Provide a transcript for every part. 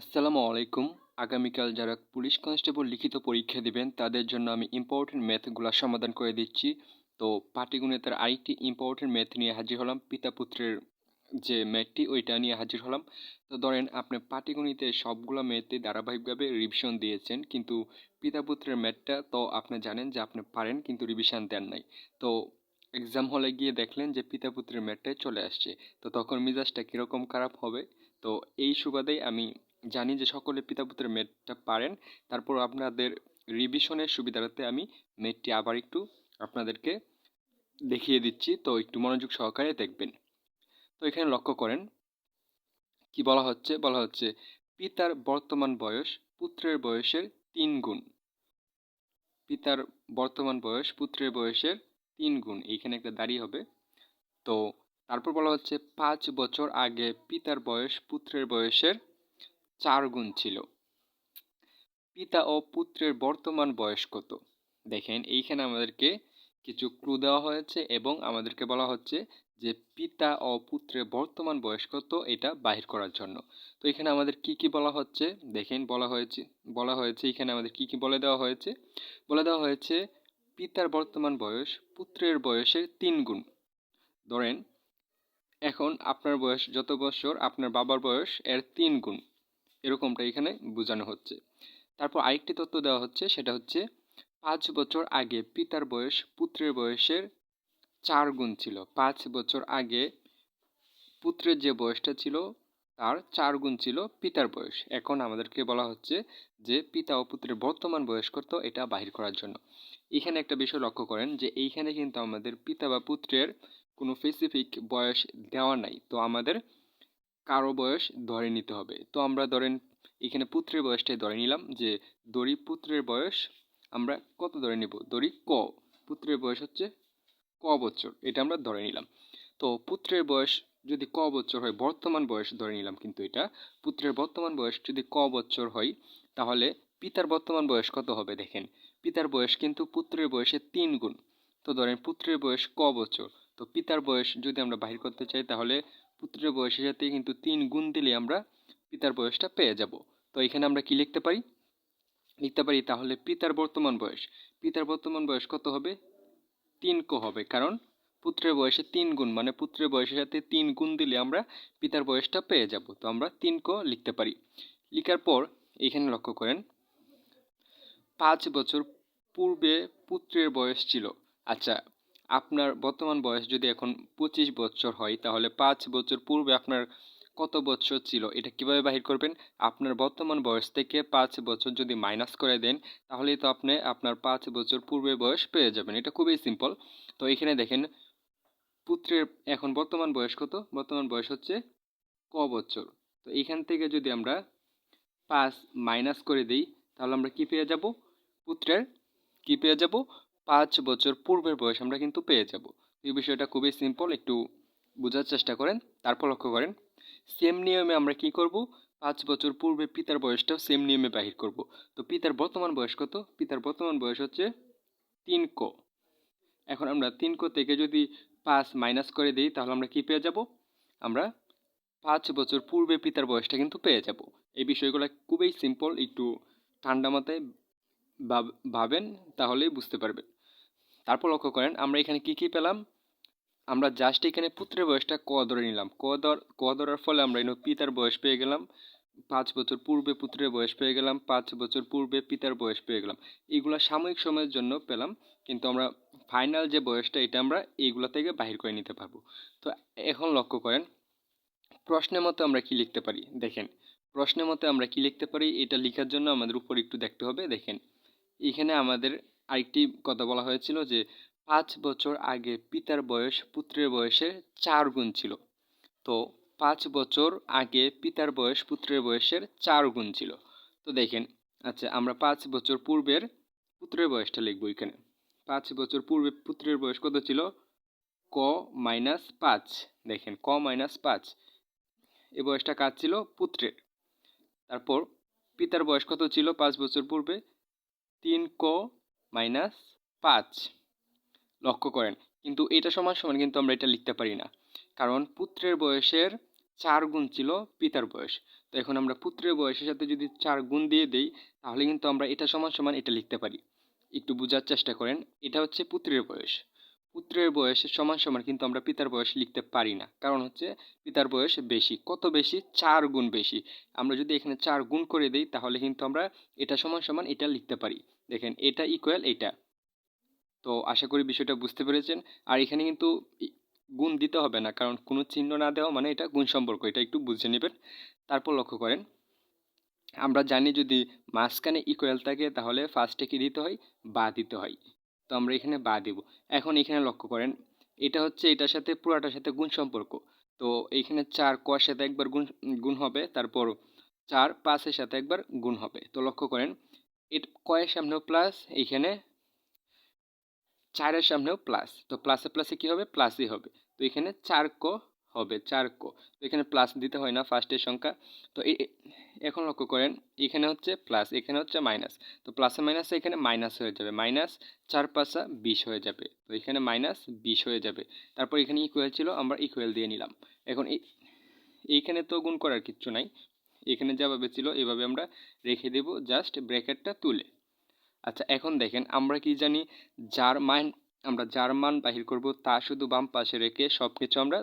আসসালামু আলাইকুম। আগামীকাল যারা পুলিশ কনস্টেবল লিখিত পরীক্ষা দিবেন, তাদের জন্য আমি ইম্পর্টেন্ট ম্যাথগুলো সমাধান করে দিচ্ছি। তো পাটিগণিতের আরেকটি ইম্পর্টেন্ট ম্যাথ নিয়ে হাজির হলাম, পিতা পুত্রের যে ম্যাথটি ওইটা নিয়ে হাজির হলাম। তো ধরেন আপনি পাটিগণিতের সবগুলো ম্যাথে ধারাবাহিকভাবে রিভিশন দিয়েছেন, কিন্তু পিতা পুত্রের ম্যাথটা তো আপনি জানেন যে আপনি পারেন, কিন্তু রিভিশন দেন নাই। তো এক্সাম হলে গিয়ে দেখলেন যে পিতা পুত্রের ম্যাথটাই চলে আসছে। তো তখন মিজাজটা কীরকম খারাপ হবে? তো এই সুবাদেই আমি জানি যে সকলে পিতা পুত্রের ম্যাথটা পারেন। তারপর আপনাদের রিভিশনের সুবিধার্থে আমি ম্যাথটি আবার একটু আপনাদেরকে দেখিয়ে দিচ্ছি। তো একটু মনোযোগ সহকারে দেখবেন। তো এখানে লক্ষ্য করেন, কি বলা হচ্ছে? বলা হচ্ছে, পিতার বর্তমান বয়স পুত্রের বয়সের তিন গুণ। পিতার বর্তমান বয়স পুত্রের বয়সের তিন গুণ। এইখানে একটা দাঁড়িয়ে হবে। তো তারপর বলা হচ্ছে, পাঁচ বছর আগে পিতার বয়স পুত্রের বয়সের চার গুণ ছিল। পিতা ও পুত্রের বর্তমান বয়স কত? দেখেন, এইখানে আমাদেরকে কিছু ক্লু দেওয়া হয়েছে এবং আমাদেরকে বলা হচ্ছে যে পিতা ও পুত্রের বর্তমান বয়স কত এটা বাহির করার জন্য। তো এখানে আমাদের কি কি বলা হচ্ছে? দেখেন, বলা হয়েছে বলা হয়েছে, এখানে আমাদের কি কি বলে দেওয়া হয়েছে? বলে দেওয়া হয়েছে পিতার বর্তমান বয়স পুত্রের বয়সের তিন গুণ। ধরেন, এখন আপনার বয়স যত বছর, আপনার বাবার বয়স এর তিন গুণ। এরকমটা এখানে বোঝানো হচ্ছে। তারপর আরেকটি তথ্য দেওয়া হচ্ছে, সেটা হচ্ছে পাঁচ বছর আগে পিতার বয়স পুত্রের বয়সের চার গুণ ছিল। পাঁচ বছর আগে পুত্রের যে বয়সটা ছিল, তার চার গুণ ছিল পিতার বয়স। এখন আমাদেরকে বলা হচ্ছে যে পিতা ও পুত্রের বর্তমান বয়স কত এটা বাহির করার জন্য। এখানে একটা বিষয় লক্ষ্য করেন যে এইখানে কিন্তু আমাদের পিতা বা পুত্রের কোনো স্পেসিফিক বয়স দেওয়া নাই। তো আমাদের কারও বয়স ধরে নিতে হবে। তো আমরা ধরেন এখানে পুত্রের বয়সটাই ধরে নিলাম যে দড়ি পুত্রের বয়স আমরা কত ধরে নিব? দড়ি ক। পুত্রের বয়স হচ্ছে ক বছর, এটা আমরা ধরে নিলাম। তো পুত্রের বয়স যদি ক বছর হয়, বর্তমান বয়স ধরে নিলাম কিন্তু এটা। পুত্রের বর্তমান বয়স যদি ক বছর হয়, তাহলে পিতার বর্তমান বয়স কত হবে দেখেন? পিতার বয়স কিন্তু পুত্রের বয়সের তিন গুণ। তো ধরেন পুত্রের বয়স ক বছর, তো পিতার বয়স যদি আমরা বাহির করতে চাই তাহলে পুত্রের বয়সের সাথে কিন্তু তিন গুণ দিলে আমরা পিতার বয়সটা পেয়ে যাব। তো এখানে আমরা কি লিখতে পারি? লিখতে পারি তাহলে পিতার বর্তমান বয়স। পিতার বর্তমান বয়স কত হবে? তিন ক হবে। কারণ পুত্রের বয়সে তিন গুণ মানে পুত্রের বয়সের সাথে তিন গুণ দিলে আমরা পিতার বয়সটা পেয়ে যাব। তো আমরা তিন ক লিখতে পারি। লিখার পর এখানে লক্ষ্য করেন, পাঁচ বছর পূর্বে পুত্রের বয়স ছিল। আচ্ছা আপনার বর্তমান বয়স যদি এখন পঁচিশ বছর হয়, তাহলে পাঁচ বছর পূর্বে আপনার কত বছর ছিল? এটা কীভাবে বাহির করবেন? আপনার বর্তমান বয়স থেকে পাঁচ বছর যদি মাইনাস করে দেন তাহলেই তো আপনি আপনার পাঁচ বছর পূর্বে বয়স পেয়ে যাবেন। এটা খুবই সিম্পল তো এখানে দেখেন, পুত্রের এখন বর্তমান বয়স কত? বর্তমান বয়স হচ্ছে ক বছর। তো এখান থেকে যদি আমরা পাঁচ মাইনাস করে দিই, তাহলে আমরা কি পেয়ে যাব? পুত্রের কি পেয়ে যাব? পাঁচ বছর পূর্বের বয়স আমরা কিন্তু পেয়ে যাব। এই বিষয়টা খুবই সিম্পল একটু বোঝার চেষ্টা করেন, তারপর লক্ষ্য করেন। সেম নিয়মে আমরা কি করব? পাঁচ বছর পূর্বে পিতার বয়সটাও সেম নিয়মে বাহির করব। তো পিতার বর্তমান বয়স কত? পিতার বর্তমান বয়স হচ্ছে তিন ক। এখন আমরা তিন ক থেকে যদি পাঁচ মাইনাস করে দিই, তাহলে আমরা কি পেয়ে যাব? আমরা পাঁচ বছর পূর্বে পিতার বয়সটা কিন্তু পেয়ে যাব। এই বিষয়গুলো খুবই সিম্পল একটু ঠান্ডা মাথায় ভাবেন, তাহলেই বুঝতে পারবেন। তারপর লক্ষ্য করেন, আমরা এখানে কি কি পেলাম? আমরা জাস্ট এখানে পুত্রের বয়সটা ক ধরে নিলাম। ক ধর, ক ধরার ফলে আমরা এখানে পিতার বয়স পেয়ে গেলাম। পাঁচ বছর পূর্বে পুত্রের বয়স পেয়ে গেলাম। পাঁচ বছর পূর্বে পিতার বয়স পেয়ে গেলাম। এইগুলো সাময়িক সময়ের জন্য পেলাম, কিন্তু আমরা ফাইনাল যে বয়সটা, এটা আমরা এইগুলো থেকে বাহির করে নিতে পারব। তো এখন লক্ষ্য করেন, প্রশ্নের মতো আমরা কি লিখতে পারি? দেখেন, প্রশ্নের মতো আমরা কি লিখতে পারি? এটা লেখার জন্য আমাদের উপর একটু দেখতে হবে। দেখেন, এখানে আমাদের আরেকটি কথা বলা হয়েছিল যে পাঁচ বছর আগে পিতার বয়স পুত্রের বয়সের চার গুণ ছিল। তো পাঁচ বছর আগে পিতার বয়স পুত্রের বয়সের চার গুণ ছিল। তো দেখেন আচ্ছা আমরা পাঁচ বছর পূর্বের পুত্রের বয়সটা লিখব এখানে। পাঁচ বছর পূর্বে পুত্রের বয়স কত ছিল? ক মাইনাস পাঁচ। দেখেন, ক মাইনাস পাঁচ। এ বয়সটা কাজ ছিল? পুত্রের। তারপর পিতার বয়স কত ছিল পাঁচ বছর পূর্বে? তিন ক মাইনাস পাঁচ। লক্ষ্য করেন, কিন্তু এটা সমান সমান কিন্তু আমরা এটা লিখতে পারি না। কারণ পুত্রের বয়সের চার গুণ ছিল পিতার বয়স। তো এখন আমরা পুত্রের বয়সের সাথে যদি চার গুণ দিয়ে দেই, তাহলে কিন্তু আমরা এটা সমান সমান এটা লিখতে পারি। একটু বোঝার চেষ্টা করেন, এটা হচ্ছে পুত্রের বয়স। পুত্রের বয়স সমান সমান কিন্তু আমরা পিতার বয়স লিখতে পারি না। কারণ হচ্ছে পিতার বয়স বেশি। কত বেশি? চার গুণ বেশি। আমরা যদি এখানে চার গুণ করে দিই, তাহলে কিন্তু আমরা এটা সমান সমান এটা লিখতে পারি। দেখেন, এটা ইকুয়াল এটা তো আশা করি বিষয়টা বুঝতে পেরেছেন। আর এখানে কিন্তু গুণ দিতে হবে না, কারণ কোনো চিহ্ন না দেওয়া মানে এটা গুণ সম্পর্ক, এটা একটু বুঝে নেবেন। তারপর লক্ষ্য করেন, আমরা জানি যদি মাঝখানে ইকুয়াল থাকে তাহলে ফার্স্টে কি দিতে হয়? বা দিতে হয়। তো আমরা এখানে বা দিব। এখন এখানে লক্ষ্য করেন, এটা হচ্ছে এটার সাথে পুরাটার সাথে গুণ সম্পর্ক। তো এইখানে চার কয়ের সাথে একবার গুণ গুণ হবে, তারপর চার পাঁচের সাথে একবার গুণ হবে। তো লক্ষ্য করেন এর কয়ের সামনেও প্লাস এইখানে চারের সামনেও প্লাস তো প্লাসে প্লাসে কি হবে? প্লাসই হবে। তো এখানে চার ক হবে, চার ক। তো এখানে প্লাস দিতে হয় না ফার্স্টের সংখ্যা। তো এখন লক্ষ্য করেন, এখানে হচ্ছে প্লাস এখানে হচ্ছে মাইনাস তো প্লাসে মাইনাসে এখানে মাইনাস হয়ে যাবে। মাইনাস চার পাঁচা বিশ হয়ে যাবে। তো এখানে মাইনাস বিশ হয়ে যাবে। তারপর এখানে ইকুয়াল ছিল, আমরা ইকুয়াল দিয়ে নিলাম। এখন এইখানে তো গুণ করার কিচ্ছু নাই। এখানে যেভাবে ছিল, এভাবে আমরা রেখে দেব জাস্ট ব্র্যাকেটটা তুলে। আচ্ছা এখন দেখেন আমরা কি জানি যার মান, আমরা যার মান বাহির করব, তা শুধু বাম পাশে রেখে সব কিছু আমরা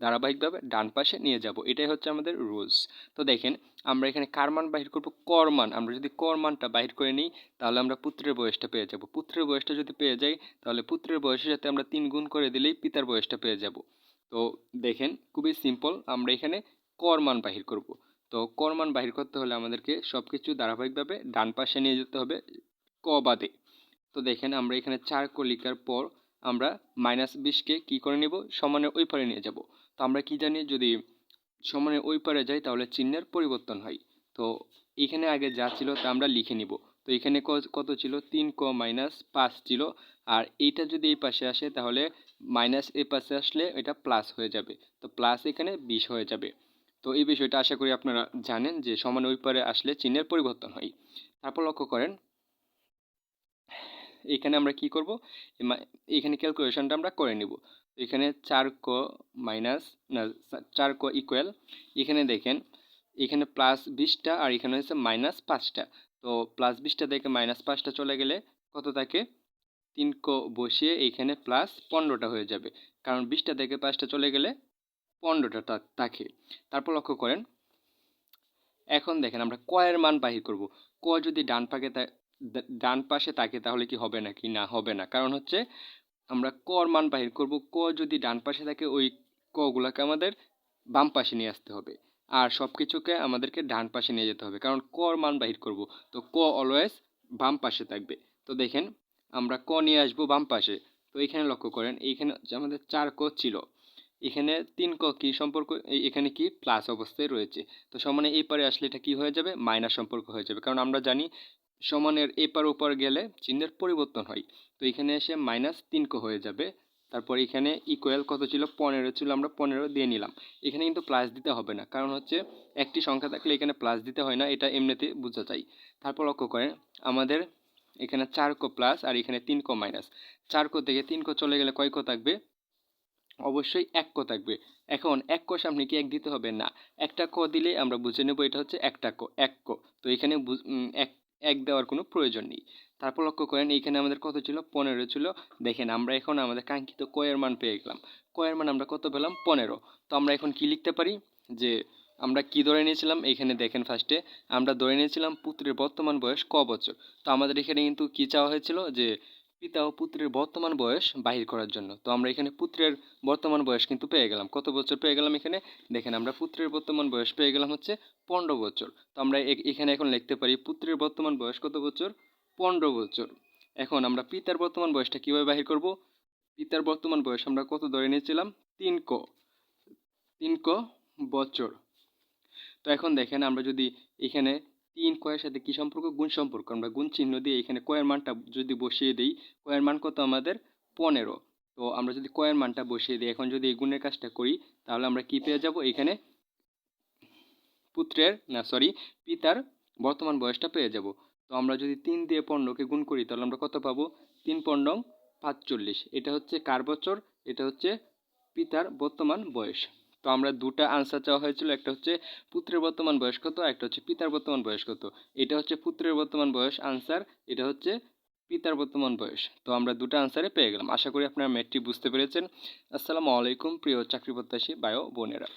ধারাবাহিকভাবে ডান পাশে নিয়ে যাব। এটাই হচ্ছে আমাদের রুলস তো দেখেন, আমরা এখানে কার মান বাহির করব? কর মান। আমরা যদি কর মানটা বাহির করে নিই, তাহলে আমরা পুত্রের বয়সটা পেয়ে যাব। পুত্রের বয়সটা যদি পেয়ে যাই, তাহলে পুত্রের বয়সের সাথে আমরা তিন গুণ করে দিলেই পিতার বয়সটা পেয়ে যাব। তো দেখেন, খুবই সিম্পল আমরা এখানে কর মান বাহির করব। তো কর মান বাহির করতে হলে আমাদেরকে সব কিছু ধারাবাহিকভাবে ডান পাশে নিয়ে যেতে হবে ক বাদে। তো দেখেন আমরা এখানে চার কলিকার পর আমরা মাইনাস বিশকে কী করে নেব? সমানের ওই পারে নিয়ে যাব। তো আমরা কি জানি যদি সমানের ওই পারে যাই তাহলে চিহ্নের পরিবর্তন হয়। তো এখানে আগে যা ছিল তা আমরা লিখে নিব। তো এখানে কত ছিল? তিন ক মাইনাস পাঁচ ছিল। আর এইটা যদি এই পাশে আসে তাহলে মাইনাস এই পাশে আসলে এটা প্লাস হয়ে যাবে। তো প্লাস এখানে বিশ হয়ে যাবে। তো এই বিষয়টা আশা করি আপনারা জানেন যে সমান ওই পারে আসলে চিহ্নের পরিবর্তন হয়। তারপর লক্ষ্য করেন, এখানে আমরা কি করব? এখানে ক্যালকুলেশনটা আমরা করে নিব। এখানে চার ক মাইনাস, না, চার ক ইকুয়াল, এখানে দেখেন, এখানে প্লাস বিশটা আর এখানে হচ্ছে মাইনাস পাঁচটা। তো প্লাস বিশটা থেকে মাইনাস পাঁচটা চলে গেলে কত থাকে? তিন ক বসিয়ে এইখানে প্লাস পনেরোটা হয়ে যাবে। কারণ বিশটা থেকে পাঁচটা চলে গেলে পনেরোটা থাকে তারপর লক্ষ্য করেন, এখন দেখেন আমরা কয়ের মান বাহির করব। ক যদি ডান পাকে ডান পাশে থাকে তাহলে কি হবে না কি না, হবে না। কারণ হচ্ছে আমরা কর মান বাহির করব। ক যদি ডান পাশে থাকে, ওই কগুলোকে আমাদের বাম পাশে নিয়ে আসতে হবে। আর সব কিছুকে আমাদেরকে ডান পাশে নিয়ে যেতে হবে। কারণ কর মান বাহির করব। তো ক অলওয়েজ বাম পাশে থাকবে। তো দেখেন, আমরা ক নিয়ে আসব বাম পাশে। তো এখানে লক্ষ্য করেন, এইখানে আমাদের চার ক ছিল। এখানে তিন ক সম্পর্ক এখানে কি প্লাস অবস্থায় রয়েছে। তো সমানে এই পারে আসলে এটা কি হয়ে যাবে? মাইনাস সম্পর্ক হয়ে যাবে। কারণ আমরা জানি সমানের এপার ওপার গেলে চিহ্নের পরিবর্তন হয়। তো এখানে এসে মাইনাস তিন কো হয়ে যাবে। তারপর এখানে ইকুয়াল কত ছিল? পনেরো ছিল, আমরা পনেরো দিয়ে নিলাম। এখানে কিন্তু প্লাস দিতে হবে না। কারণ হচ্ছে একটি সংখ্যা থাকলে এখানে প্লাস দিতে হয় না, এটা এমনিতে বোঝা যায়। তারপর লক্ষ্য করেন, আমাদের এখানে চার কো প্লাস আর এখানে তিন কো মাইনাস চার কো থেকে তিন কো চলে গেলে কয় কো থাকবে? অবশ্যই এক ক থাকবে। এখন এক ক সামনে কি এক দিতে হবে? না। একটা ক দিলে আমরা বুঝে নেব এটা হচ্ছে একটা ক, এক ক। তো এখানে এক এক দেওয়ার কোনো প্রয়োজন নেই। তারপর লক্ষ্য করেন, এইখানে আমাদের কত ছিল? পনেরো ছিল। দেখেন, আমরা এখন আমাদের কাঙ্ক্ষিত কয়ের মান পেয়ে গেলাম। কয়ের মান আমরা কত পেলাম? পনেরো। তো আমরা এখন কি লিখতে পারি? যে আমরা কি ধরে নিয়েছিলাম? এখানে দেখেন ফার্স্টে আমরা ধরে নিয়েছিলাম পুত্রের বর্তমান বয়স ক বছর। তো আমাদের এখানে কিন্তু কি চাওয়া হয়েছিল? যে পিতা ও পুত্রের বর্তমান বয়স বাহির করার জন্য। তো আমরা এখানে পুত্রের বর্তমান বয়স কিন্তু পেয়ে গেলাম। কত বছর পেয়ে গেলাম এখানে? দেখেন, আমরা পুত্রের বর্তমান বয়স পেয়ে গেলাম হচ্ছে পনেরো বছর। তো আমরা এখানে এখন লিখতে পারি পুত্রের বর্তমান বয়স কত বছর? পনেরো বছর। এখন আমরা পিতার বর্তমান বয়সটা কীভাবে বাহির করব? পিতার বর্তমান বয়স আমরা কত ধরে নিয়েছিলাম? তিন ক। তিন ক বছর। তো এখন দেখেন, আমরা যদি এখানে তিন কয়ের সাথে কি সম্পর্ক? গুণ সম্পর্ক। আমরা গুণ চিহ্ন দিয়ে এখানে কয়ের মানটা যদি বসিয়ে দিই, কয়ের মান কত আমাদের? পনেরো। তো আমরা যদি কয়ের মানটা বসিয়ে দিই, এখন যদি এই গুণের কাজটা করি, তাহলে আমরা কি পেয়ে যাব? এখানে পুত্রের, না সরি পিতার বর্তমান বয়সটা পেয়ে যাব। তো আমরা যদি তিন দিয়ে পণ্যকে গুণ করি, তাহলে আমরা কত পাবো? তিন পনেরো পাঁচচল্লিশ। এটা হচ্ছে কার বছর? এটা হচ্ছে পিতার বর্তমান বয়স। তো আমরা দুটা আনসার চাওয়া হয়েছিল, একটা হচ্ছে পুত্রের বর্তমান বয়স কত, একটা হচ্ছে পিতার বর্তমান বয়স কত। এটা হচ্ছে পুত্রের বর্তমান বয়স আনসার এটা হচ্ছে পিতার বর্তমান বয়স। তো আমরা দুটো আনসারে পেয়ে গেলাম। আশা করি আপনারা ম্যাথটি বুঝতে পেরেছেন। আসসালামু আলাইকুম, প্রিয় চাকরি প্রত্যাশী বায়ো বোনেরা।